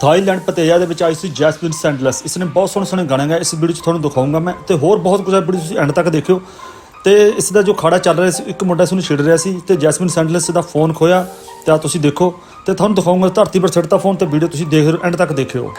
Thailand ਪਤੇਜਾ ਦੇ ਵਿੱਚ ਆਈ ਸੀ Jasmine Sandlas. ਇਸ ਨੇ ਬਹੁਤ ਸੋਹਣੇ ਸੋਹਣੇ ਗਾਣੇ ਗਾਏ। ਇਸ ਵੀਡੀਓ 'ਚ ਤੁਹਾਨੂੰ ਦਿਖਾਉਂਗਾ ਮੈਂ ਤੇ ਹੋਰ ਬਹੁਤ ਕੁਝ ਹੈ ਵੀਡੀਓ ਤੁਸੀਂ ਐਂਡ ਤੱਕ ਦੇਖਿਓ। ਤੇ ਇਸ ਦਾ ਜੋ ਖਾੜਾ ਚੱਲ ਰਿਹਾ ਸੀ, ਇੱਕ ਮੁੰਡਾ ਇਸ ਨੂੰ ਛਿੜ ਰਿਹਾ ਸੀ ਤੇ ਜੈਸਮਿਨ ਸੈਂਡਲਸ ਦਾ ਫੋਨ ਖੋਇਆ ਤੇ ਆ ਤੁਸੀਂ ਦੇਖੋ ਤੇ ਤੁਹਾਨੂੰ ਦਿਖਾਉਂਗਾ ਧਰਤੀ ਪਰ ਛੱਡਤਾ ਫੋਨ ਤੇ ਵੀਡੀਓ ਤੁਸੀਂ ਦੇਖ ਐਂਡ ਤੱਕ ਦੇਖਿਓ।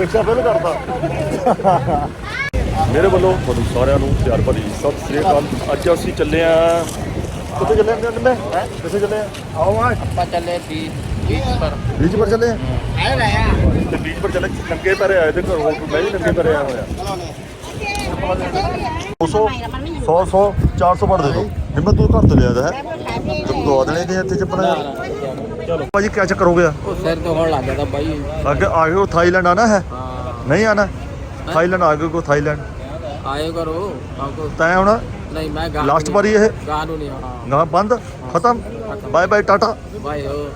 ਰਿਕਸ਼ਾ ਫੇਲ ਕਰਤਾ। ਮੇਰੇ ਵੱਲੋਂ ਤੁਹਾਨੂੰ ਸਾਰਿਆਂ ਨੂੰ ਪਿਆਰ ਭਰੀ ਸਤਿ ਸ੍ਰੀ ਅਕਾਲ। ਅੱਜ ਅਸੀਂ ਚੱਲੇ ਆ। ਕਿੱਥੇ ਚੱਲੇ ਆ ਮੈਂ ਕਿੱਥੇ ਚੱਲੇ ਆ? ਆਓ ਆ। ਆਪਾਂ ਚੱਲੇ ਸੀ ਬੀਚ ਪਰ। ਬੀਚ ਪਰ ਚੱਲੇ ਆ? ਆਏ ਰਹੇ ਤੇ ਬੀਚ ਪਰ ਚੱਲੇ। ਨੰਗੇ ਪੈਰੇ ਆਏ ਤੇ ਘਰੋਂ ਮੈਂ ਵੀ ਨੰਗੇ ਪੈਰੇ ਆਇਆ ਹੋਇਆ। 200 100 100 400 ਪੜ ਦੇ ਦੋ। ਹਿੰਮਤ ਤੂੰ ਘਰ ਤੋਂ ਲਿਆ ਦਾ ਹੈ ਤੂੰ ਦਵਾ ਦੇਣੇ ਕਿ ਇੱਥੇ ਚੱਪਣਾ ਚਲੋ। ਭਾਜੀ ਕਿਆ ਚੱਕਰ ਹੋ ਗਿਆ? ਉਹ ਸਿਰ ਤੋਂ ਹੋਣ ਲੱਗ ਗਿਆ ਤਾਂ ਬਾਈ। ਅੱਗੇ ਆਗੇ ਉਹ ਥਾਈਲੈਂਡ ਆਣਾ ਹੈ? ਹਾਂ। ਨਹੀਂ ਆਣਾ? ਥਾਈਲੈਂਡ ਆਗੇ ਕੋ ਥਾਈਲੈਂਡ। ਆਏ ਕਰੋ। ਆਪਕੋ ਤੈਂ ਹੁਣ ਨਹੀਂ ਮੈਂ ਗਾ ਲਾਸਟ ਵਾਰੀ ਇਹ? ਗਾ ਨੂੰ ਨਹੀਂ ਆਉਣਾ। ਨਾ ਬੰਦ? ਖਤਮ? ਬਾਏ ਬਾਏ ਟਾਟਾ ਬਾਈ ਹੋ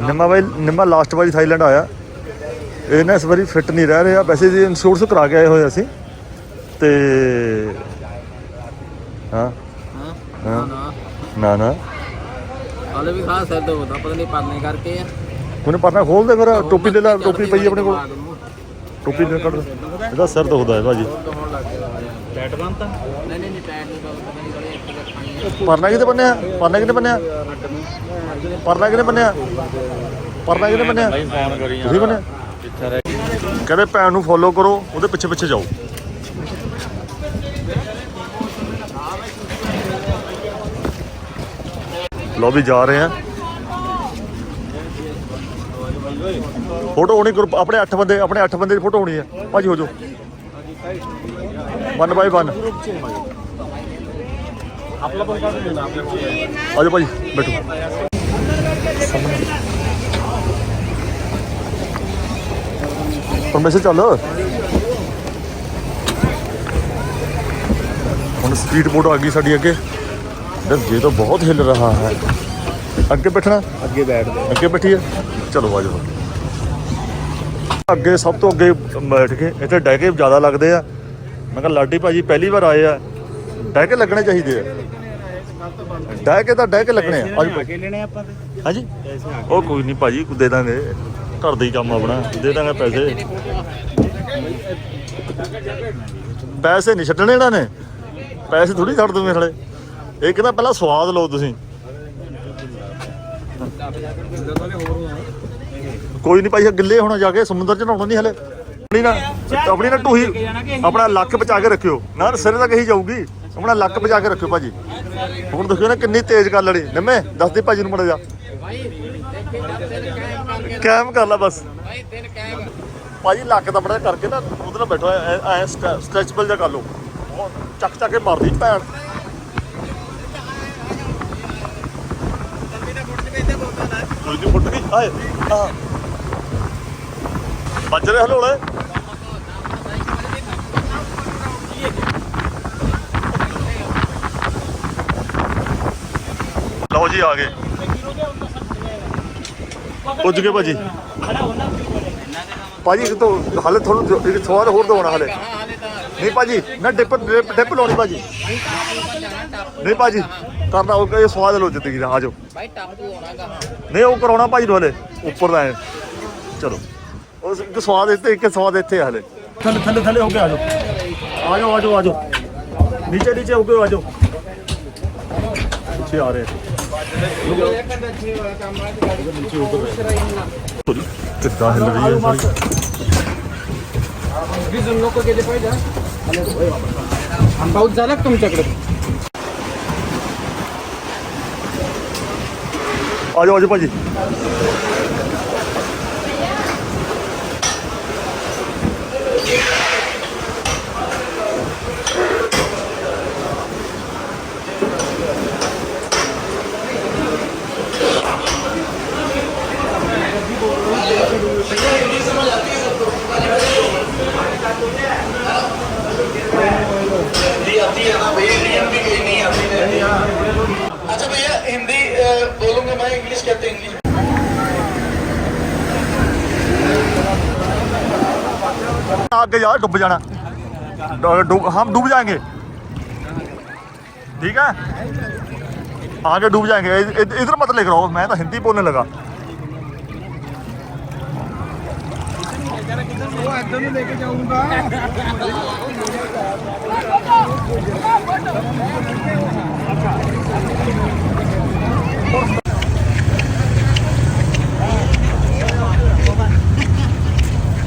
ਨਿੰਮਾ ਬਾਈ ਨਿੰਮਾ ਲਾਸਟ ਵਾਰੀ ਥਾਈਲੈਂਡ ਆਇਆ। ਇਹ ਨਾ ਇਸ ਵਾਰੀ ਫਿੱਟ ਨਹੀਂ ਰਹਿ ਰਿਹਾ। ਵੈਸੇ ਜੀ ਇੰਸ਼ੋਰੈਂਸ ਕਰਾ ਕੇ ਆਏ ਹੋਏ ਅਸੀਂ। ਤੇ ਹਾਂ। ਹਾਂ। ਨਾ ਨਾ। ਹਾਲੇ ਵੀ ਖਾਸ ਸਿਰ ਤੋਂ ਪਤਾ ਨਹੀਂ ਪਰਨੇ ਕਰਕੇ ਆ। ਉਹਨੇ ਪਰਨਾ ਖੋਲ ਦੇ ਫਿਰ ਟੋਪੀ ਲੈ ਲੈ ਟੋਪੀ ਪਈ ਆਪਣੇ ਕੋਲ। ਟੋਪੀ ਦੇ ਕੱਢ। ਇਹਦਾ ਸਿਰ ਦੁਖਦਾ ਹੈ ਭਾਜੀ। ਹੋਣ ਲੱਗ ਗਿਆ ਟੈਟ ਬੰਨਤਾ ਨਹੀਂ ਨਹੀਂ ਨਹੀਂ ਟੈਟ ਨਹੀਂ ਪਤਾ ਨਹੀਂ ਬੜੇ ਇੱਕ ਖਾਈ ਪਰਨਾ ਕਿਤੇ ਬੰਨਿਆ ਪਰਨਾ ਕਿਤੇ ਬੰਨਿਆ ਪਰਨਾ ਕਿਤੇ ਬੰਨਿਆ ਪਰਨਾ ਕਿਤੇ ਬੰਨਿਆ ਤੁਸੀਂ ਬੰਨਿਆ ਕਹਿੰਦੇ ਭੈਣ ਨੂੰ ਫੋਲੋ ਕਰੋ ਉਹਦੇ ਪਿੱਛੇ ਪਿੱਛੇ ਜਾਓ। ਲੋ ਜਾ ਰਹੇ ਆ। ਫੋਟੋ ਹੋਣੀ ਗਰੁੱਪ ਆਪਣੇ 8 ਬੰਦੇ, ਆਪਣੇ 8 ਬੰਦੇ ਦੀ ਫੋਟੋ ਹੋਣੀ ਹੈ ਭਾਜੀ ਹੋ ਜਾਓ। ਵਨ ਬਾਈ ਵਨ ਆਪਲਾ ਪਰ ਕਾਢ ਲੈਣਾ ਆਜੋ ਭਾਜੀ, ਬੈਠੋ। ਪਰਮੇਸ਼ਰ ਚੱਲ। ਹੁਣ ਸਟਰੀਟ ਬੋਟ ਆ ਗਈ ਸਾਡੀ ਅੱਗੇ। ਯਾਰ ਇਹ ਤਾਂ ਬਹੁਤ ਹਿੱਲ ਰਹਾ ਹੈ। ਅੱਗੇ ਬੈਠਣਾ? ਅੱਗੇ ਬੈਠਦੇ ਅੱਗੇ ਬੈਠੀਏ? ਚਲੋ ਆਜੋ ਅੱਗੇ ਸਭ ਤੋਂ ਅੱਗੇ ਬੈਠ ਕੇ ਇੱਥੇ ਡੈਕੇ ਜ਼ਿਆਦਾ ਲੱਗਦੇ ਆ। ਮੈਂ ਕਿਹਾ ਲਾਡੀ ਭਾਜੀ ਪਹਿਲੀ ਵਾਰ ਆਏ ਆ। ਡੈਕੇ ਲੱਗਣੇ ਚਾਹੀਦੇ ਆ। ਡੈਕੇ ਤਾਂ ਡੈਕੇ ਲੱਗਣੇ ਆ। ਭਾਈ ਲੈਣੇ ਆਪਾਂ ਹਾਂਜੀ? ਉਹ ਕੋਈ ਨਹੀਂ ਭਾਜੀ ਦੇ ਦਾਂਗੇ। ਘਰ ਦਾ ਹੀ ਕੰਮ ਆਪਣਾ। ਦੇ ਦਾਂਗੇ ਪੈਸੇ। ਪੈਸੇ ਨਹੀਂ ਛੱਡਣੇ ਇਹਨਾਂ ਨੇ। ਪੈਸੇ ਥੋੜੀ ਛੱਡ ਦੂੰਗੇ ਥਲੇ ਇਹ ਕਹਿੰਦਾ ਪਹਿਲਾਂ ਸਵਾਦ ਲਓ ਤੁਸੀਂ। ਕੋਈ ਨਹੀਂ ਭਾਈ ਗਿੱਲੇ ਹੋਣਾ ਜਾ ਕੇ, ਸਮੁੰਦਰ ਚ ਨਹਾਉਣਾ ਨਹੀਂ ਹਲੇ। ਆਪਣੀ ਨਾ ਆਪਣੀ ਨਾ ਟੂਹੀ ਆਪਣਾ ਲੱਕ ਬਚਾ ਕੇ ਰੱਖਿਓ। ਨਾ ਸਿਰੇ ਤੱਕ ਹੀ ਜਾਊਗੀ। ਆਪਣਾ ਲੱਕ ਬਚਾ ਕੇ ਰੱਖਿਓ ਭਾਜੀ। ਹੁਣ ਦੇਖਿਓ ਨਾ ਕਿੰਨੀ ਤੇਜ਼ ਗੱਲ ਲੜੀ। ਨਿੰਮੇ, ਦੱਸ ਦੇ ਭਾਜੀ ਨੂੰ ਮੜਾ ਜਾ ਕੈਮ ਕਰ ਲੈ ਬਸ। ਭਾਜੀ, ਲੱਕ ਦਾ ਬੜਾ ਕਰਕੇ ਨਾ ਉਹਦੇ ਨਾਲ ਬੈਠੋ। ਐ ਸਟ੍ਰੈਚਬਲ ਜਿਹਾ ਕਰ ਲਓ। ਚੱਕ ਚੱਕ ਕੇ ਮਾਰਦੀ ਭੈਣ। ਕੋਈ ਫੁੱਟ ਗਈ ਆਏ। ਆ ਵੱਜ ਰਿਹਾ ਹਲੋਲੇ ਲਓ ਜੀ ਆ ਗਏ। ਪੁੱਜ ਗਏ ਭਾਜੀ। ਭਾਜੀ, ਇੱਕ ਤੋਂ ਹਲੇ ਤੁਹਾਨੂੰ ਇੱਕ ਸਵਾਲ ਹੋਰ ਦਵਾਉਣਾ ਹਲੇ। ਨਹੀਂ ਭਾਜੀ, ਮੈਂ ਡਿਪ ਡਿਪ ਡਿਪ ਲਾਉਣੀ ਭਾਜੀ। ਨਹੀਂ ਭਾਜੀ। ਕਰਨਾ ਉਹ ਇਹ ਸਵਾਦ ਲੋ ਜ਼ਿੰਦਗੀ ਦਾ ਆ ਜਾਓ ਬਾਈ ਟਾਪੂ ਹੋਣਾਗਾ ਨਹੀਂ ਉਹ ਕਰਾਉਣਾ ਭਾਜੀ ਨੂੰ ਹਲੇ ਉੱਪਰ ਦਾ ਐਂ। ਚਲੋ ਉਸ ਇੱਕ ਸਵਾਦ ਇੱਥੇ ਇੱਕ ਸਵਾਦ ਇੱਥੇ ਆ ਹਲੇ ਥੱਲੇ ਥੱਲੇ ਥੱਲੇ ਹੋ ਕੇ ਆ ਜਾਓ ਆ ਜਾਓ ਆ ਜਾਓ ਆ ਜਾਓ ਨੀਚੇ ਨੀਚੇ ਹੋ ਕੇ ਆ ਜਾਓ ਪਿੱਛੇ ਆ ਰਹੇ ਕਿੱਦਾਂ ਹਿੱਲ ਰਹੀ ਹੈ ਸਾਰੀ वीज लोक गेले पाहिजे पाऊस झाला का तुमच्याकडे ਆ ਜਾਓ ਆ ਜਾਓ ਭਾਜੀ आगे जा डूब जाना। हम डूब जाएँगे। ठीक है? आगे डूब जाएँगे। इध- इध- इधर मत लेकर आओ, मैं तो हिंदी बोलने लगा।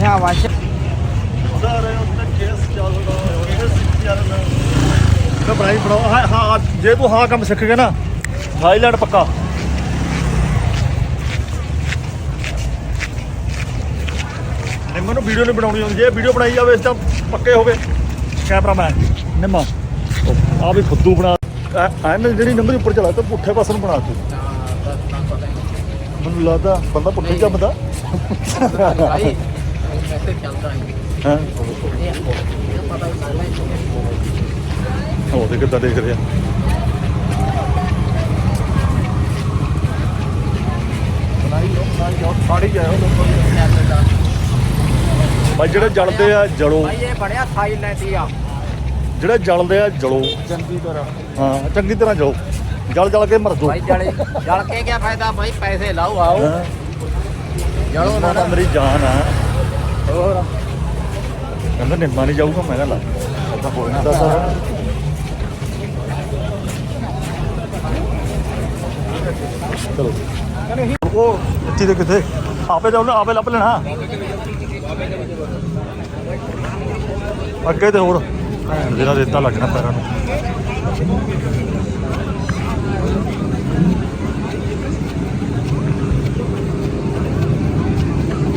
Ya ਵਾਸ਼ ਮੈਂ ਬਣਾਈ ਬਣਾਓ ਹਾਂ ਹਾਂ ਜੇ ਤੂੰ ਹਾਂ ਕੰਮ ਸਿੱਖ ਗਿਆ ਨਾ ਥਾਈਲੈਂਡ ਪੱਕਾ। ਨਿੰਮਾ ਨੂੰ ਵੀਡੀਓ ਨਹੀਂ ਬਣਾਉਣੀ ਹੁੰਦੀ। ਜੇ ਵੀਡੀਓ ਬਣਾਈ ਜਾਵੇ ਇਸ ਤਾਂ ਪੱਕੇ ਹੋਵੇ ਕੈਮਰਾਮੈਨ ਨਿੰਮਾ। ਆ ਵੀ ਫੁੱਦੂ ਬਣਾ। ਐ ਨਾ ਜਿਹੜੀ ਨੰਬਰ ਉੱਪਰ ਚਲਾ ਤਾ ਪੁੱਠੇ ਪਾਸੇ ਨੂੰ ਬਣਾ ਤੂੰ। ਮੈਨੂੰ ਲੱਗਦਾ ਬੰਦਾ ਪੁੱਠੇ ਜੰਮਦਾ। ਹੈ। ਹਾਂ? ਉਹ ਦੇ ਕਿੱਦਾਂ ਦੇਖ ਰਿਹਾ ਸਾੜੀ ਜਾਓ ਭਾਈ ਜਿਹੜੇ ਜਲਦੇ ਆ ਜਲੋ। ਭਾਈ ਇਹ ਬੜਿਆ ਥਾਈਲੈਂਡੀਆ ਜਿਹੜੇ ਜਲਦੇ ਆ ਜਲੋ। ਚੰਗੀ ਤਰ੍ਹਾਂ। ਹਾਂ ਚੰਗੀ ਤਰ੍ਹਾਂ ਜਲੋ। ਜਲ ਜਲ ਕੇ ਮਰ ਜਾਓ। ਭਾਈ ਜਲੇ ਜਲ ਕੇ ਕੀ ਫਾਇਦਾ? ਭਾਈ ਪੈਸੇ ਲਾਓ ਆਓ। ਹਾਂ? ਜਲੋ ਨਿੰਮਾ ਤਾਂ ਮੇਰੀ ਜਾਨ ਆ। ਹੋਰ ਕਹਿੰਦਾ ਨਿੰਮਾ ਨਹੀਂ ਜਾਊਗਾ ਮੈਂ ਕਿਹਾ ਲਾ ਕੋਈ ਨਾ ਦੱਸ ਚਲੋ ਉਹ ਇੱਥੇ ਦੇ ਕਿੱਥੇ ਆਪੇ ਨਾ ਆਪੇ ਲੱਭ ਲੈਣਾ ਅੱਗੇ ਤੇ ਹੋਰ ਭੈਣ ਜਿਹੜਾ ਰੇਤਾ ਲੱਗਣਾ ਪੈਰਾਂ ਨੂੰ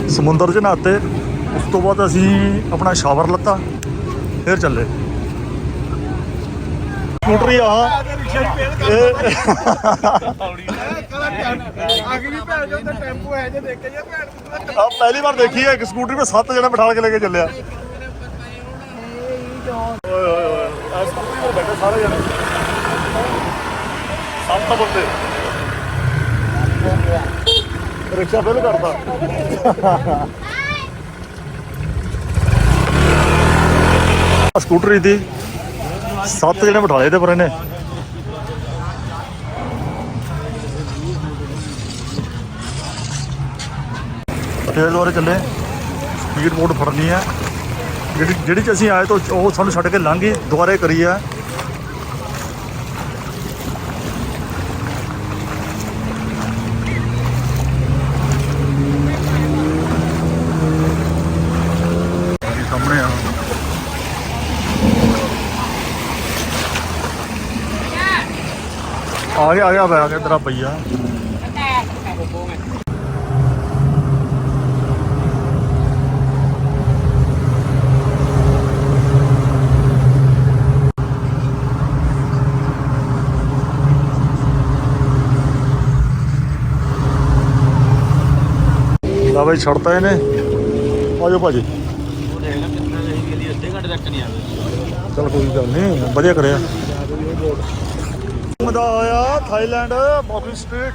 ਸਮੁੰਦਰ 'ਚ ਨਹਾਤੇ ਉਸ ਤੋਂ ਬਾਅਦ ਅਸੀਂ ਆਪਣਾ ਸ਼ਾਵਰ ਲੱਤਾ, ਫਿਰ ਚੱਲੇ। ਸਕੂਟਰੀ ਆਹ ਆ ਪਹਿਲੀ ਵਾਰ ਦੇਖੀ ਹੈ, ਇੱਕ ਸਕੂਟਰੀ 'ਤੇ ਸੱਤ ਜਣੇ ਬਿਠਾ ਕੇ ਲੈ ਕੇ ਚੱਲਿਆ। ਓਏ ਓਏ ਓਏ ਆ ਸਕੂਟਰੀ 'ਤੇ ਬੈਠੇ ਸਾਰੇ ਜਣੇ। ਸੱਤ ਬੰਦੇ। ਰਿਕਸ਼ਾ ਫੇਲ ਕਰਦਾ ਸਕੂਟਰੀ ਦੀ। ਸੱਤ ਜਣੇ ਬਿਠਾਲੇ ਤੇ ਪਰ ਇਹਨੇ। ਤੇਜ਼ ਦੁਆਰੇ ਚੱਲੇ। ਸਪੀਡ ਬੋਰਡ ਫੜਨੀ ਹੈ ਜਿਹੜੀ ਜਿਹੜੀ ਚ ਅਸੀਂ ਆਏ ਤੋਂ ਉਹ ਸਾਨੂੰ ਛੱਡ ਕੇ ਲੰਘ ਗਈ ਦੁਆਰੇ ਕਰੀ ਹੈ ਬਾਕੀ ਸਾਹਮਣੇ ਆ ਆ ਗਿਆ ਆ ਗਿਆ ਆ ਗਿਆ ਤੇਰਾ ਭਈਆ ਲਾ ਬਈ ਛੱਡਤਾ ਇਹਨੇ। ਆ ਜਾਓ ਭਾਜੀ। ਚਲ ਕੋਈ ਗੱਲ ਨਹੀਂ ਵਧੀਆ ਕਰਿਆ। ਮਜ਼ਾ ਆਇਆ ਥਾਈਲੈਂਡ ਬਾਕੀ ਸਟਰੀਟ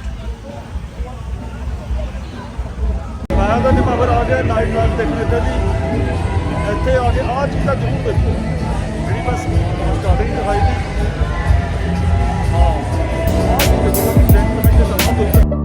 ਮੈਂ ਤਾਂ ਨਿਮਾ ਫਿਰ ਆ ਗਿਆ ਨਾਈਟ ਲਾਈਫ ਦੇਖਣ ਇੱਥੇ ਦੀ। ਇੱਥੇ ਆ ਕੇ ਆਹ ਚੀਜ਼ਾਂ ਜ਼ਰੂਰ ਦੇਖੋ। ਜਿਹੜੀ ਬਸ ਸਟਾਰਟਿੰਗ ਦਿਖਾਈ ਦੀ। ਹਾਂ। ਆਹ ਚੀਜ਼ ਦੇਖੋ ਕਿ ਜੈਨ ਵਿੱਚ ਸਮਾਂ ਤੋਂ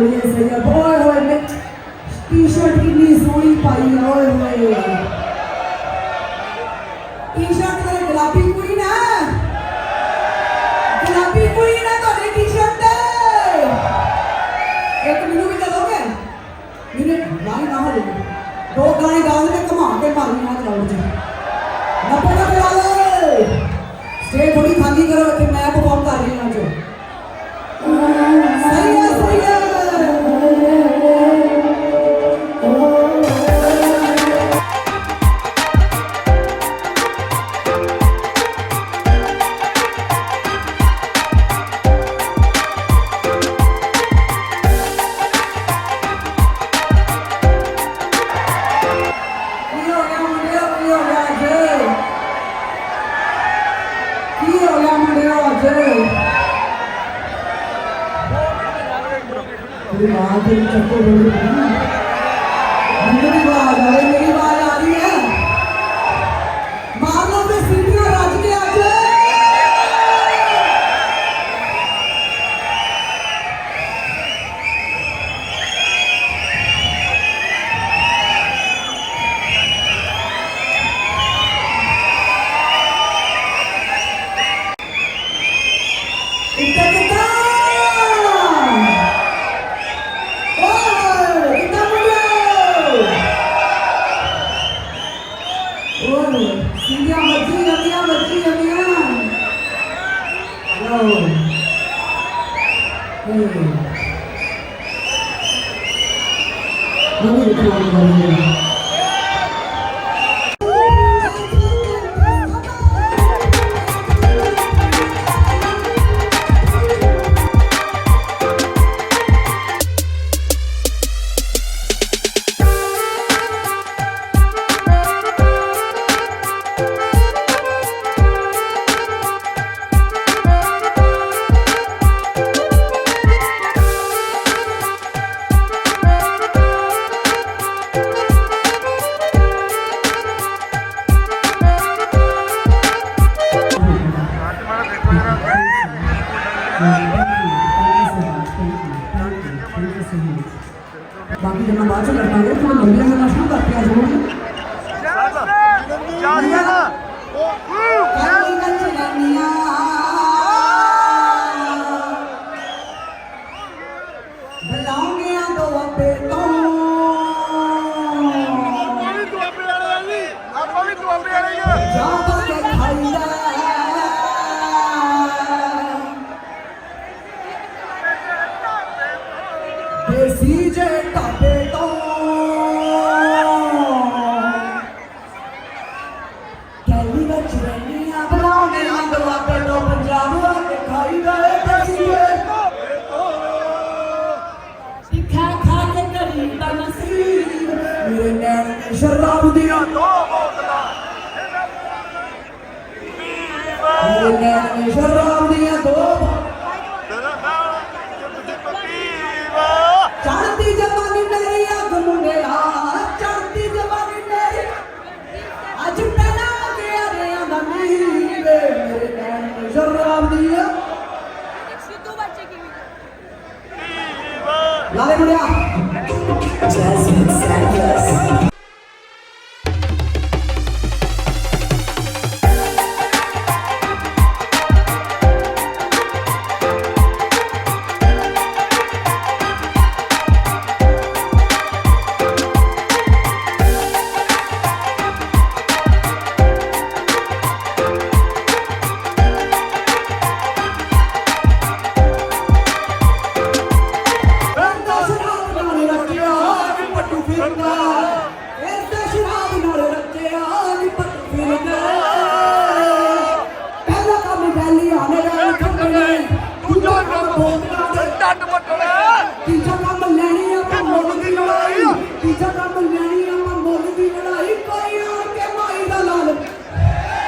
ਕੁੜੀਆਂ ਸਹੀਆ। ਬੋਏ ਹੋਏ ਟੀ-ਸ਼ਰਟ ਕਿੰਨੀ ਸੋਹਣੀ ਪਾਈ ਆ ਹੋਏ। ಇದ್ದಕ್ಕಿಂತ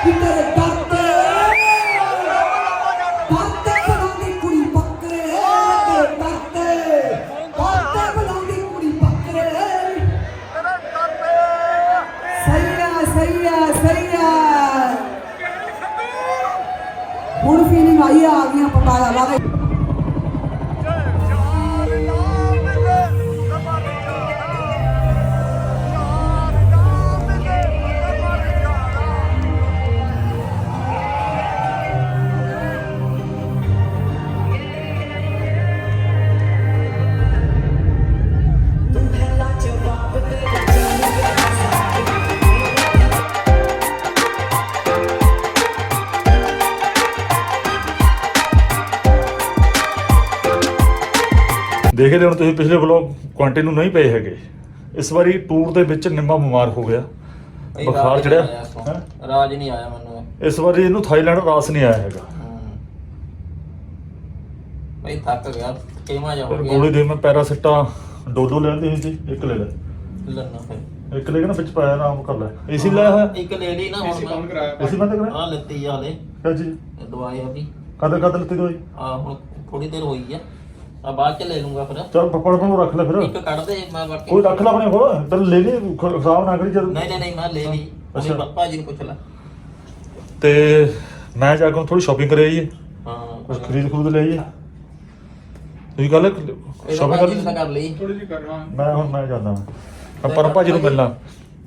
ਕਿ ਤੇਰੇ ਦਰ ਤੇ ਦਰ ਤੇ ਬਣਾਉਂਦੀ ਕੁੜੀ ਬੱਕਰੇ ਤੇ ਦਰ ਤੇ ਦਰ ਤੇ ਬਣਾਉਂਦੀ ਕੁੜੀ ਬੱਕਰੇ ਸਹੀ ਆ ਸਹੀ ਆ ਸਹੀ ਆ ਹੁਣ ਫੀਲਿੰਗ ਆਈ ਆ ਗਈਆਂ ਪਟਾਲਾ ਲਾ ਦੇਖ ਲਿਓ ਹੁਣ ਤੁਸੀਂ ਪਿਛਲੇ ਵਲੌਗ ਕੰਟੀਨਿਊ ਨਹੀਂ ਪਏ ਹੈਗੇ। ਇਸ ਵਾਰੀ ਟੂਰ ਦੇ ਵਿੱਚ ਨਿੰਮਾ ਬਿਮਾਰ ਹੋ ਗਿਆ। ਬੁਖਾਰ ਚੜਿਆ? ਰਾਜ ਨਹੀਂ ਆਇਆ ਮੈਨੂੰ। ਇਸ ਵਾਰੀ ਇਹਨੂੰ ਥਾਈਲੈਂਡ ਰਾਸ ਨਹੀਂ ਆਇਆ ਹੈਗਾ। ਬਈ ਥੱਕ ਗਿਆ ਕਿਵੇਂ ਜਾ ਹੋ ਗਿਆ ਗੋਲੀ ਦੇ ਮੈਂ ਪੈਰਾਸਿਟਾ ਡੋਲੋ ਲੈਂਦੀ ਸੀ ਇੱਕ ਲੈ ਲੈ। ਲੜਨਾ ਫਿਰ। ਇੱਕ ਲੈ ਕੇ ਨਾ ਵਿੱਚ ਪਾਇਆ ਆਰਾਮ ਕਰ ਲੈ। ਏਸੀ ਹੋਇਆ ਇੱਕ ਲੈ ਲਈ ਨਾ ਹੁਣ ਮੈਂ। ਏਸੀ ਬੰਦ ਕਰਾਇਆ? ਆ ਲੱਤੀ ਆ ਲੈ ਚੀਜ਼? ਦਵਾਈ ਆ ਵੀ। ਕਦ ਕਦ ਲੱਤੀ ਦੋਈ ਆ ਹੁਣ ਥੋੜੀ ਦੇਰ ਹੋਈ ਆ। ਆ ਬਾਅਦ ਚ ਲੈ ਲੂੰਗਾ ਫਿਰ। ਚਲ ਪਪੜ ਨੂੰ ਰੱਖ ਲੈ ਫਿਰ। ਇੱਕ ਕੱਢ ਦੇ ਮੈਂ ਬਾਕੀ ਕੋਈ ਰੱਖ ਲੈ ਆਪਣੇ ਕੋਲ ਤੈਨੂੰ ਲੈ ਲਈ ਖਰਾਬ ਨਾ ਕਰੀ ਜਦ। ਨਹੀਂ ਨਹੀਂ ਨਹੀਂ ਮੈਂ ਲੈ ਲਈ। ਅੱਛਾ। ਪਾਪਾ ਜੀ ਨੂੰ ਪੁੱਛ ਲੈ। ਤੇ ਮੈਂ ਜਾ ਕੇ ਥੋੜੀ ਸ਼ਾਪਿੰਗ ਕਰ ਆਈਏ ਹਾਂ ਕੁਝ ਖਰੀਦ ਖਰੂਦ ਲੈ ਆਈਏ ਤੁਸੀਂ ਗੱਲ ਸ਼ਾਪਿੰਗ ਭਾਜੀ ਨੇ ਤਾਂ ਕਰ ਕਰ ਲਈ ਮੈਂ ਹੁਣ ਮੈਂ ਜਾਂਦਾ ਮੈਂ ਪਰਮ ਭਾਜੀ ਨੂੰ ਮਿਲਣਾ।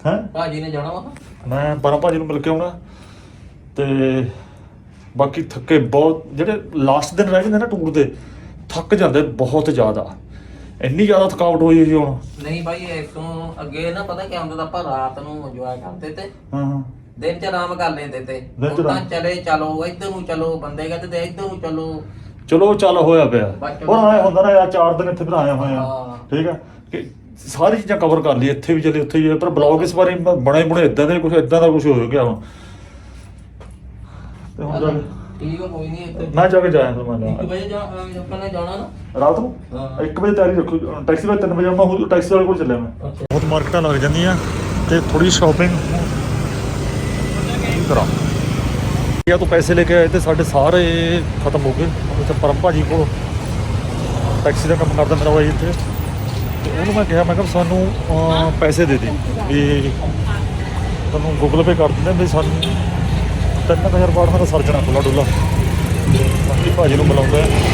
ਹੈ? ਭਾਜੀ ਨੇ ਜਾਣਾ ਵਾ? ਮੈਂ ਪਰਮ ਭਾਜੀ ਨੂੰ ਮਿਲ ਕੇ ਆਉਣਾ। ਤੇ ਬਾਕੀ ਥੱਕੇ ਬਹੁਤ ਜਿਹੜੇ ਲਾਸਟ ਦਿਨ ਰਹਿ ਜਾਂਦੇ ਨਾ ਟੂਰ ਦੇ ਥੱਕ ਜਾਂਦੇ ਬਹੁਤ ਜ਼ਿਆਦਾ। ਇੰਨੀ ਜ਼ਿਆਦਾ ਥਕਾਵਟ ਹੋਈ ਹੋਈ ਹੁਣ। ਨਹੀਂ ਭਾਈ ਇਸ ਤੋਂ ਅੱਗੇ ਨਾ ਪਤਾ ਕੀ ਹੁੰਦਾ ਤਾਂ ਆਪਾਂ ਰਾਤ ਨੂੰ ਇੰਜੋਏ ਕਰਦੇ ਤੇ। ਹਾਂ ਹਾਂ। ਦਿਨ ਚ ਆਰਾਮ ਕਰ ਲੈਂਦੇ ਤੇ। ਦਿਨ ਚ ਹੁਣ ਤਾਂ ਆਰਾਮ। ਚਲੇ ਚਲੋ ਇੱਧਰ ਨੂੰ ਚਲੋ ਬੰਦੇ ਕਹਿੰਦੇ ਤੇ ਇੱਧਰ ਨੂੰ ਚਲੋ। ਚਲੋ ਚੱਲ ਹੋਇਆ ਪਿਆ। ਬਾਕੀ ਆਏ ਹੁੰਦਾ ਨਾ ਯਾਰ ਚਾਰ ਦਿਨ ਇੱਥੇ ਫਿਰ ਆਏ ਹੋਏ ਆ। ਹਾਂ। ਠੀਕ ਹੈ ਕਿ ਸਾਰੀ ਚੀਜ਼ਾਂ ਕਵਰ ਕਰ ਲਈ ਇੱਥੇ ਵੀ ਚਲੇ ਉੱਥੇ ਵੀ ਪਰ ਬਲੌਗ ਇਸ ਬਾਰੇ ਬਣੇ ਬਣੇ ਇਦਾਂ ਦੇ ਕੁਝ ਇਦਾਂ ਦਾ ਕੁਝ ਹੋ ਗਿਆ ਹੁਣ। ਤੇ ਹੁਣ ਜਾ ਕੇ ਠੀਕ ਆ ਕੋਈ ਨਹੀਂ ਇੱਥੇ ਮੈਂ ਜਾ ਕੇ ਜਾਇਆ ਫਿਰ ਮੈਂ ਇੱਕ ਨਾਲ। ਵਜੇ ਜਾ ਅਹ ਆਪਾਂ ਨੇ ਜਾਣਾ ਨਾ? ਰਾਤ ਨੂੰ? ਹਾਂ। 1 ਵਜੇ ਤਿਆਰੀ ਰੱਖੋ ਟੈਕਸੀ ਵਾਲੇ 3 ਵਜੇ ਮੈਂ ਹੁਣ ਟੈਕਸੀ ਵਾਲੇ ਕੋਲ ਚੱਲਿਆ ਮੈਂ। ਅੱਛਾ। ਬਹੁਤ ਮਾਰਕੀਟਾਂ ਲੱਗ ਜਾਂਦੀਆਂ ਤੇ ਥੋੜੀ ਸ਼ਾਪਿੰਗ ਕਰਾਂ? ਇਹ ਤੋਂ ਪੈਸੇ ਲੈ ਕੇ ਆਏ ਤੇ ਸਾਡੇ ਸਾਰੇ ਖਤਮ ਹੋ ਗਏ ਉੱਥੇ ਪਰਮ ਭਾਜੀ ਕੋਲ। ਟੈਕਸੀ ਦਾ ਕੰਮ ਕਰਦਾ ਮੇਰਾ ਬਾਈ ਇੱਥੇ। ਤੇ ਉਹਨੂੰ ਮੈਂ ਕਿਹਾ ਮੈਂ ਕਿਹਾ ਸਾਨੂੰ ਅਹ, ਪੈਸੇ ਦੇ ਦੇ ਵੀ ਤੁਹਾਨੂੰ ਗੂਗਲ ਪੇ ਕਰ ਦਿੰਦੇ ਵੀ ਸਾਨੂੰ ਤਿੰਨ ਕੁ ਹਜ਼ਾਰ ਬਾਅਦ ਮੇਰਾ ਸਰਜਣਾ ਖੁੱਲਾ ਡੁੱਲਾ ਬਾਕੀ ਭਾਜੀ ਨੂੰ ਬੁਲਾਉਂਦਾ ਹੈ।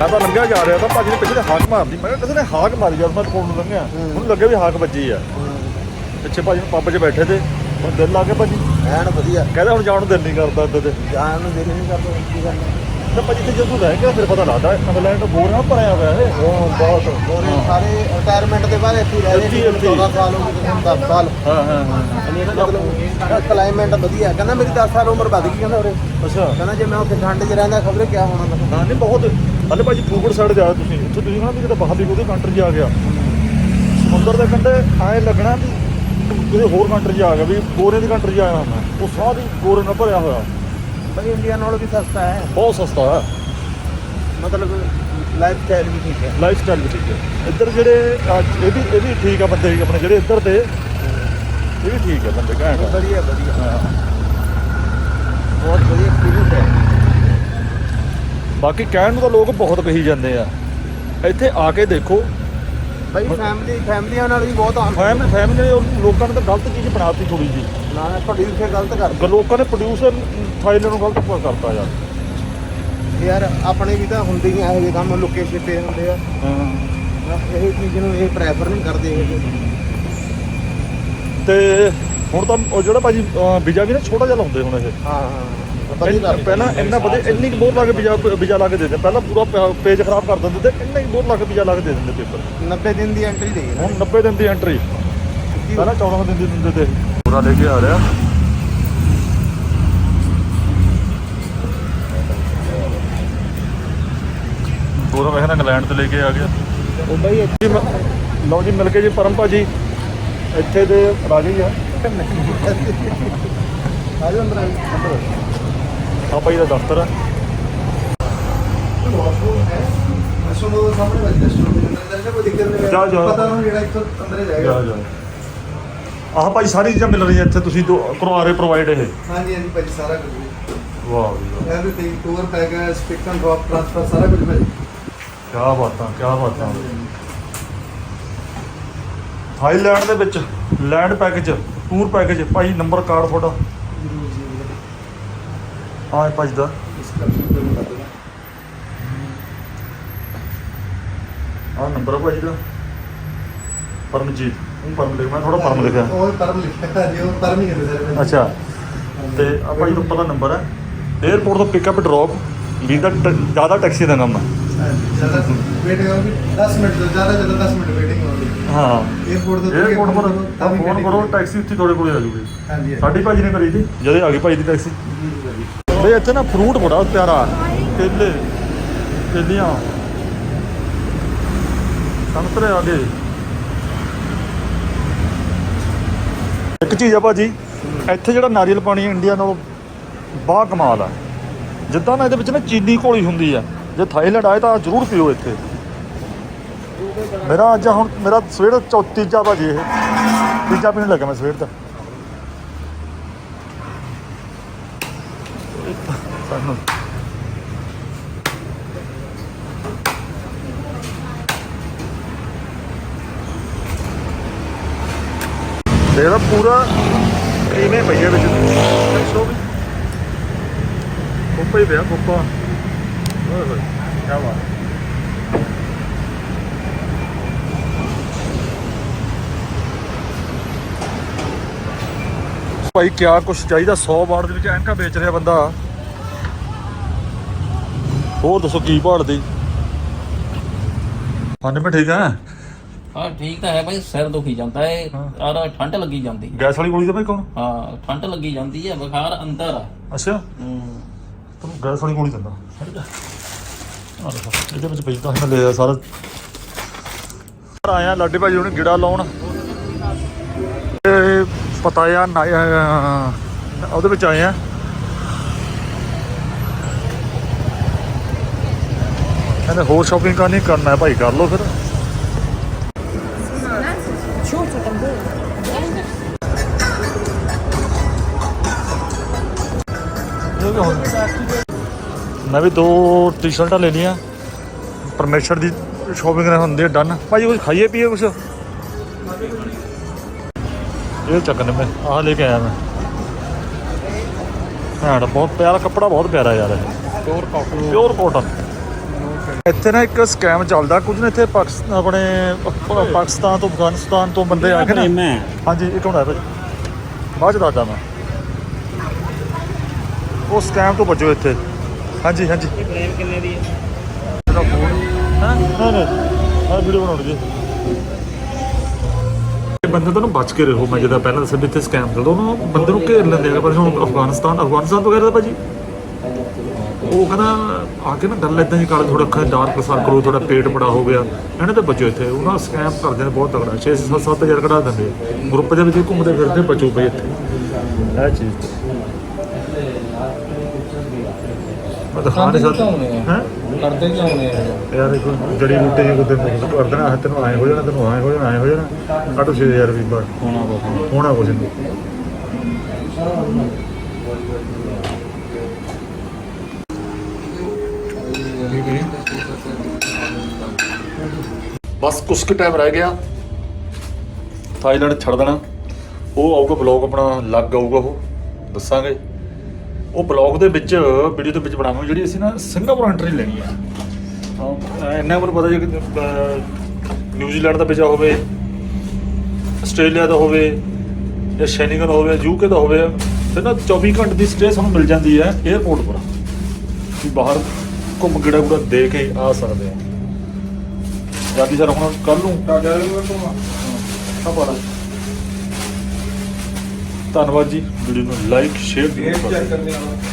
ਮੈਂ ਤਾਂ ਲੰਘਿਆ ਜਾ ਰਿਹਾ ਤਾਂ ਭਾਜੀ ਨੇ ਪਿੱਛੇ ਹਾਕ ਮਾਰਦੀ। ਮੈਂ ਕਿਹਾ ਕਿਸੇ ਨੇ ਹਾਕ ਮਾਰੀ ਜਦ ਮੈਂ ਕੋਲ ਨੂੰ ਲੰਘਿਆ। ਉਹਨੂੰ ਲੱਗਿਆ ਵੀ ਹਾਕ ਵੱਜੀ ਆ। ਪਿੱਛੇ ਭਾਜੀ ਨੂੰ ਪੱਬ 'ਚ ਬੈਠੇ ਤੇ ਹੁਣ ਦਿਲ ਲਾ ਕੇ ਭਾਜੀ। ਐਨ ਵਧੀਆ। ਕਹਿੰਦਾ ਹੁਣ ਜਾਣ ਨੂੰ ਦਿਲ ਨਹੀਂ ਕਰਦਾ ਇੱਦਾਂ ਤੇ। ਜਾਣ ਨੂੰ ਦਿਲ ਨਹੀਂ ਕਰਦਾ ਕੀ ਕਰਨਾ? ਤਾਂ ਭਾਜੀ ਤੇ ਜਦੋਂ ਰਹਿ ਗਿਆ ਫਿਰ ਪਤਾ ਲੱਗਦਾ ਇੰਗਲੈਂਡ ਬੋਰ ਨਾਲ ਭਰਿਆ ਹੋਇਆ ਇਹ ਉਹ ਬਹੁਤ ਉਹਨੇ ਸਾਰੇ ਰਿਟਾਇਰਮੈਂਟ ਦੇ ਬਾਅਦ ਇੱਥੇ ਹੀ ਰਹਿ ਇੱਥੇ ਹੀ, ਰਹੇ ਇੱਥੇ ਹੀ। 14 ਸਾਲ ਹੋ ਗਏ ਕਿਸੇ ਨੂੰ 10 ਸਾਲ। ਹਾਂ ਹਾਂ ਹਾਂ। ਇਹਨੇ ਇਹਦਾ ਮਤਲਬ ਕਲਾਈਮੇਟ ਵਧੀਆ ਕਹਿੰਦਾ ਮੇਰੀ 10 ਸਾਲ ਉਮਰ ਵੱਧ ਗਈ ਕਹਿੰਦਾ ਉਰੇ। ਅੱਛਾ। ਕਹਿੰਦਾ ਜੇ ਮੈਂ ਉੱਥੇ ਠੰਡ 'ਚ ਰਹਿੰਦਾ ਖਬਰੇ ਕਿਆ ਹੋਣਾ ਮੈਨੂੰ ਹਾਂ ਨਹੀਂ ਬਹੁਤ। ਹਲੇ ਭਾਜੀ ਫੂਗੜ ਸਾਈਡ ਜਾ ਤੁਸੀਂ। ਇੱਥੇ ਤੁਸੀਂ ਕਿਤੇ ਬਾਹਰ ਦੀ ਕੰਟਰੀ 'ਚ ਆ ਗਿਆ। ਸਮੁੰਦਰ ਦੇ ਕੰਢੇ ਐਂ ਲੱਗਣਾ ਵੀ ਕਿਸੇ ਹੋਰ ਕੰਟਰੀ 'ਚ ਆ ਗਿਆ ਵੀ ਗੋਰੇ ਦੀ ਕੰਟਰੀ 'ਚ ਆਇਆ ਮੈਂ। ਉਹ ਸਾਰੀ ਗੋਰੇ ਨਾਲ ਭਰਿਆ ਹੋਇਆ। ਬਈ ਇੰਡੀਆ ਨਾਲੋਂ ਵੀ ਸਸਤਾ ਹੈ। ਬਹੁਤ ਸਸਤਾ ਹੈ। ਮਤਲਬ ਲਾਈਫ ਸਟਾਈਲ ਵੀ ਠੀਕ ਹੈ। ਲਾਈਫ ਸਟਾਈਲ ਵੀ ਠੀਕ ਹੈ। ਇੱਧਰ ਜਿਹੜੇ ਇਹ ਵੀ ਇਹ ਵੀ ਠੀਕ ਆ ਬੰਦੇ ਆਪਣੇ ਜਿਹੜੇ ਇੱਧਰ ਦੇ। ਇਹ ਵੀ ਠੀਕ ਹੈ ਬੰਦੇ ਘੈਂਟ ਆ। ਵਧੀਆ ਵਧੀਆ। ਹਾਂ। ਬਹੁਤ ਵਧੀਆ ਐਕਸਪੀਰੀਅੰਸ ਹੈ। ਬਾਕੀ ਕਹਿਣ ਨੂੰ ਤਾਂ ਲੋਕ ਬਹੁਤ ਕਹੀ ਜਾਂਦੇ ਆ। ਇੱਥੇ ਆ ਕੇ ਦੇਖੋ ਬਈ ਫੈਮਿਲੀ ਫੈਮਲੀਆਂ ਨਾਲ ਵੀ ਬਹੁਤ ਆਮ। ਫੈਮ ਫੈਮਿਲੀ ਨੇ ਉਹ ਲੋਕਾਂ ਨੇ ਤਾਂ ਗਲਤ ਚੀਜ਼ ਬਣਾਤੀ ਥੋੜੀ ਜੀ ਨਾ ਨਾ ਪ੍ਰੋਡਿਊਸਰ ਗਲਤ ਕਰ ਲੋਕਾਂ ਨੇ ਪ੍ਰੋਡਿਊਸਰ ਥਾਈਲੈਂਡ ਨੂੰ ਗਲਤ ਕਰਤਾ ਯਾਰ। ਯਾਰ ਆਪਣੇ ਵੀ ਤਾਂ ਹੁੰਦੇ ਹੀ ਇਹੋ ਜਿਹੇ ਕੰਮ ਲੁੱਕੇ ਛਿਪੇ ਹੁੰਦੇ ਆ। ਹਾਂ। ਇਹ ਚੀਜ਼ ਨੂੰ ਇਹ ਪ੍ਰੈਫਰ ਨਹੀਂ ਕਰਦੇ ਇਹ। ਤੇ ਹੁਣ ਤਾਂ ਉਹ ਜਿਹੜਾ ਭਾਜੀ ਵੀਜ਼ਾ ਵੀ ਨਾ ਛੋਟਾ ਜਿਹਾ ਲਾਉਂਦੇ ਹੁਣ ਇਹ। ਹਾਂ ਹਾਂ। ਵਧੀਆ ਪਹਿਲਾਂ- ਇੰਨਾ ਵਧੀਆ ਇੰਨੀ ਕੁ ਬੋਰ ਲਾ ਕੇ ਵੀਜ਼ਾ ਵੀਜ਼ਾ ਲਾ ਕੇ ਦੇ ਦਿੰਦੇ। ਪਹਿਲਾਂ ਪੂਰਾ ਪੇਜ ਖਰਾਬ ਕਰ ਦਿੰਦੇ ਤੇ ਇੰਨਾ ਹੀ ਬੋਰ ਲਾ ਕੇ ਵੀਜ਼ਾ ਲਾ ਕੇ ਦੇ ਦਿੰਦੇ ਪੇਪਰ। 90 ਦਿਨ ਦੀ ਐਂਟਰੀ ਦੇ ਹੁਣ 90 ਦਿਨ ਦੀ ਐਂਟਰੀ ਪਹਿਲਾਂ 14 ਦਿਨ ਦੀ ਦਿੰਦੇ ਤੇ। ਪੂਰਾ ਲੈ ਕੇ ਆ ਰਿਹਾ। ਪੂਰਾ ਵੇਖਣਾ ਇੰਗਲੈਂਡ ਤੇ ਲੈ ਕੇ ਆ ਗਿਆ। ਉਹ ਬਈ ਮ- ਲਓ ਜੀ ਮਿਲ ਕੇ ਜੀ ਪਰਮ ਭਾਜੀ। ਇੱਥੇ ਦੇ ਰਾਜੇ ਆ। ਆਜੋ ਅੰਦਰ ਆਜੋ ਅੰਦਰ ਆ ਭਾਈ ਦਾ ਦਫ਼ਤਰ ਹੀ ਜਾ ਜਾ ਆਹ ਭਾਈ ਸਾਰੀ ਚੀਜ਼ਾਂ ਮਿਲ ਰਹੀਆਂ ਇੱਥੇ ਤੁਸੀਂ ਦੋ ਕਰਵਾ ਰਹੇ ਪ੍ਰੋਵਾਈਡ ਇਹ। ਹਾਂਜੀ ਹਾਂਜੀ ਭਾਜੀ ਸਾਰਾ ਕੁਝ। ਵਾਹ ਜੀ ਵਾਹ। Everything tour package pick and drop transfer ਸਾਰਾ ਕੁਝ ਭਾਜੀ ਕੀ ਬਾਤਾਂ ਕੀ ਬਾਤਾਂ। ਥਾਈਲੈਂਡ ਦੇ ਵਿੱਚ ਲੈਂਡ ਪੈਕੇਜ ਟੂਰ ਪੈਕੇਜ ਭਾਈ ਨੰਬਰ ਕਾਰਡ ਤੁਹਾਡਾ ਜਰੂਰ ਜੀ ਹਾਂ ਭੱਜਦਾ ਇਸ ਕੰਪਿਊਟਰ ਨੂੰ ਕਰ ਦੇਣਾ ਆ ਨੰਬਰ ਆ ਭਾਜੀ ਦਾ ਪਰਮਜੀਤ ਉਹ ਪਰਮ ਲਿਖ ਮੈਂ ਥੋੜਾ ਪਰਮ ਲਿਖਿਆ ਉਹ ਪਰਮ ਲਿਖਿਆ ਜੀ ਉਹ ਪਰਮ ਹੀ ਕਹਿੰਦੇ ਸਰ ਮੈਂ ਅੱਛਾ ਤੇ ਆ ਭਾਜੀ ਤੋਂ ਪਤਾ ਨੰਬਰ ਹੈ 에어ਪੋਰਟ ਤੋਂ ਪਿਕਅਪ ਡ੍ਰੌਪ ਵੀ ਦਾ ਜ਼ਿਆਦਾ ਟੈਕਸੀ ਦਾ ਕੰਮ ਹੈ ਜ਼ਿਆਦਾ ਵੇਟ ਕਰੋ ਵੀ 10 ਮਿੰਟ ਤੋਂ ਜ਼ਿਆਦਾ ਫੋਨ ਕਰੋ ਟੈਕਸੀ ਉੱਥੇ ਤੁਹਾਡੇ ਕੋਲੇ ਆ ਜੂਗੀ ਸਾਡੀ ਭਾਜੀ ਨੇ ਕਰੀ ਸੀ ਜਦੇ ਆ ਗਈ ਭਾਜੀ ਦੀ ਟੈਕਸੀ ਜੀ ਇੱਥੇ ਨਾ ਫਰੂਟ ਬੜਾ ਪਿਆਰਾ। ਕੇਲੇ, ਕੇਲੀਆਂ। ਸੰਤਰੇ ਆ ਗਏ ਇੱਕ ਚੀਜ਼ ਆ ਭਾਜੀ, ਇੱਥੇ ਜਿਹੜਾ ਨਾਰੀਅਲ ਪਾਣੀ ਇੰਡੀਆ ਨਾਲੋਂ ਬਾ ਕਮਾਲ ਆ। ਜਿੱਦਾਂ ਨਾ ਇਹਦੇ ਵਿੱਚ ਨਾ ਚੀਨੀ ਘੋਲੀ ਹੁੰਦੀ ਆ। ਜੇ ਥਾਈਲੈਂਡ ਆਏ ਤਾਂ ਜ਼ਰੂਰ ਪੀਓ ਇੱਥੇ। ਮੇਰਾ ਅੱਜ ਹੁਣ ਮੇਰਾ ਸਵੇਰ ਦਾ ਚੌ ਤੀਜਾ ਭਾਜੀ ਇਹ। ਤੀਜਾ ਪੀਣ ਲੱਗਾ ਮੈਂ ਸਵੇਰ ਦਾ ਸਾਨੂੰ ਦੇਖਦਾ ਪੂਰਾ ਇਵੇਂ ਪਈਆ ਵਿੱਚ? ਦੇਖੋ ਵੀ। ਕੋਪਾ ਹੀ ਪਿਆ ਕੋਪਾ ਓਏ ਹੋਏ ਕੀ ਬਾਤ ਭਾਈ, ਕਿਆ ਕੁਛ ਚਾਹੀਦਾ? 100 ਬਾੜ ਦੇ ਵਿੱਚ ਐਨਕਾ ਵੇਚ ਰਿਹਾ ਬੰਦਾ? ਹੋਰ ਦੱਸੋ, ਕੀ ਭਾੜ ਦੀ ਹਾਂ ਮੈਂ ਠੀਕ ਆ ਹਾਂ ਠੀਕ ਤਾਂ ਹੈ ਭਾਈ ਸਿਰ ਦੁਖੀ ਜਾਂਦਾ ਹੈ। ਔਰ ਠੰਡ ਲੱਗੀ ਜਾਂਦੀ। ਗੈਸ ਵਾਲੀ ਗੋਲੀ ਦਾ ਭਾਈ ਕੌਣ? ਹਾਂ ਠੰਡ ਲੱਗੀ ਜਾਂਦੀ ਹੈ ਬੁਖਾਰ ਅੰਦਰ ਆ। ਅੱਛਾ। ਹੂੰ। ਤੁਹਾਨੂੰ ਗੈਸ ਵਾਲੀ ਗੋਲੀ ਦਿੰਦਾ। ਆ ਦੇਖੋ ਇਹਦੇ ਵਿੱਚ ਤਾਂ ਮੈਂ ਲਿਆ ਸਾਰਾ। ਆਇਆ ਲਾਡੇ ਭਾਜੀ ਉਹਨੇ ਗਿੜਾ ਲਾਉਣ। ਤੇ ਪਤਾ ਆ ਨਾ ਅਹ, ਉਹਦੇ ਵਿੱਚ ਆਏ ਆ। ਕਹਿੰਦੇ ਹੋਰ ਸ਼ਾਪਿੰਗ ਕਰਨੀ ਕਰਨਾ ਹੈ ਭਾਈ ਕਰ ਲਓ ਫਿਰ। ਮੈਂ ਵੀ ਦੋ ਟੀ-ਸ਼ਰਟਾਂ ਲੈ ਲਈਆਂ। ਪਰਮੇਸ਼ਰ ਦੀ ਸ਼ੋਪਿੰਗ ਹੁੰਦੀ ਹੈ ਡਨ ਭਾਈ ਕੁਝ ਖਾਈਏ ਪੀਏ ਕੁਝ ਇਹ ਚੱਕਰ ਮੈਂ ਆਹ ਲੈ ਕੇ ਆਇਆ ਮੈਂ। ਹਾਂ ਬਹੁਤ ਪਿਆਰਾ ਕੱਪੜਾ ਬਹੁਤ ਪਿਆਰਾ ਯਾਰ ਇਹ। ਪਿਓਰ ਕਾਟਨ ਪਿਓਰ ਕਾਟਨ ਇੱਥੇ ਨਾ ਇੱਕ ਸਕੈਮ ਚੱਲਦਾ ਕੁਝ ਨਾ ਇੱਥੇ ਪਾਕਿਸਤਾਨ ਆਪਣੇ ਪਾਕਿਸਤਾਨ ਤੋਂ ਅਫਗਾਨਿਸਤਾਨ ਤੋਂ ਬੰਦੇ ਆ ਕੇ ਨਾ। ਹਾਂਜੀ ਇੱਕ ਹੁੰਦਾ ਭਾਈ। ਬਾਅਦ ਚ ਦੱਸਦਾ ਮੈਂ। ਉਹ ਸਕੈਮ ਤੋਂ ਬਚੋ ਇੱਥੇ। ਹਾਂਜੀ ਹਾਂਜੀ। ਇਹ ਫਰੇਮ ਕਿੰਨੇ ਦੀ ਹੈ? ਤੇਰਾ ਫੋਨ ਹਾਂ? ਨਹੀਂ ਨਹੀਂ ਆ ਵੀਡੀਓ ਬਣਾਉਣੀ ਜੀ ਇਹ ਬੰਦੇ ਤੋਂ ਨਾ ਬਚ ਕੇ ਰਹੋ ਮੈਂ ਜਦੋਂ ਪਹਿਲਾਂ ਦੱਸਿਆ ਵੀ ਇੱਥੇ ਸਕੈਮ ਚੱਲਦਾ ਉਹਨੂੰ ਬੰਦੇ ਨੂੰ ਘੇਰ ਲੈਂਦੇ ਆ। ਪਰ ਹੁਣ ਅਫਗਾਨਿਸਤਾਨ ਅਫਗਾਨਿਸਤਾਨ ਤੋਂ ਕਹਿ ਰਿਹਾ ਭਾਜੀ ਉਹ ਕਹਿੰਦਾ ਆ ਕੇ ਨਾ ਡਰ ਇਦਾਂ ਹੀ ਕਾਲ ਥੋੜਾ ਅੱਖਾਂ ਡਾਰਕ ਸਰਕਲ ਥੋੜਾ ਪੇਟ ਬੜਾ ਹੋ ਗਿਆ। ਇਹਨਾਂ ਤੇ ਬਚੋ ਇੱਥੇ। ਉਹਨਾਂ ਸਕੈਮ ਕਰਦੇ ਨੇ ਬਹੁਤ ਤਗੜਾ 6 7 7000 ਕਢਾ ਦਿੰਦੇ। ਗਰੁੱਪ ਦੇ ਵਿੱਚ ਘੁੰਮਦੇ ਫਿਰਦੇ ਬਚੋ ਬਈ ਇੱਥੇ। ਇਹ ਚੀਜ਼ ਮੈਂ ਤਾਂ ਖਾਣ ਕਰਦੇ ਕਿਉਂ ਨੇ? ਹੈ? ਕਰਦੇ ਕਿਉਂ ਨੇ ਯਾਰ ਇੱਕ ਜੜੀ ਬੂਟੀ ਜਿਹੀ ਕੁੱਤੇ ਨੂੰ ਕਰ ਦੇਣਾ ਹੱਥ ਨੂੰ ਆਏ ਹੋ ਜਾਣਾ ਤੈਨੂੰ ਆਏ ਹੋ ਜਾਣਾ ਆਏ ਹੋ ਜਾਣਾ। ਕੱਟ 6000 ਵੀ ਬਾਅਦ ਹੋਣਾ ਹੋਣਾ ਕੁਝ ਨਹੀਂ। ਬਸ ਕੁਛ ਕੁ ਟਾਈਮ ਰਹਿ ਗਿਆ। ਥਾਈਲੈਂਡ ਛੱਡ ਦੇਣਾ। ਉਹ ਆਊਗਾ ਬਲੌਗ ਆਪਣਾ ਲੱਗ ਆਊਗਾ ਉਹ। ਦੱਸਾਂਗੇ। ਉਹ ਬਲੌਗ ਦੇ ਵਿੱਚ ਵੀਡੀਓ ਦੇ ਵਿੱਚ ਬਣਾਵਾਂਗੇ ਜਿਹੜੀ ਅਸੀਂ ਨਾ ਸਿੰਗਾਪੁਰ ਐਂਟਰੀ ਲੈਣੀ ਆ। ਹਾਂ ਇੰਨਾ ਮੈਨੂੰ ਪਤਾ ਜੇ ਕਿ, ਨਿਊਜ਼ੀਲੈਂਡ ਦਾ ਵੀਜ਼ਾ ਹੋਵੇ ਆਸਟ੍ਰੇਲੀਆ ਦਾ ਹੋਵੇ ਜਾਂ ਸ਼ੈਨਿਗਨ ਹੋਵੇ ਯੂਕੇ ਦਾ ਹੋਵੇ ਤੇ ਨਾ 24 ਘੰਟੇ ਦੀ ਸਟੇ ਸਾਨੂੰ ਮਿਲ ਜਾਂਦੀ ਹੈ 에어ਪੋਰਟ ਪਰ। ਵੀ ਬਾਹਰ ਘੁੰਮ ਗਿੜਾ ਗੁੜਾ ਦੇ ਕੇ ਆ ਸਕਦੇ ਆ। ਜਾਂਦੀ ਸਰ ਹੁਣ ਕੱਲ ਨੂੰ ਹਾਂ ਪਾਲਾ ਧੰਨਵਾਦ ਜੀ। ਵੀਡੀਓ ਨੂੰ ਲਾਈਕ ਸ਼ੇਅਰ ਜ਼ਰੂਰ ਕਰੋ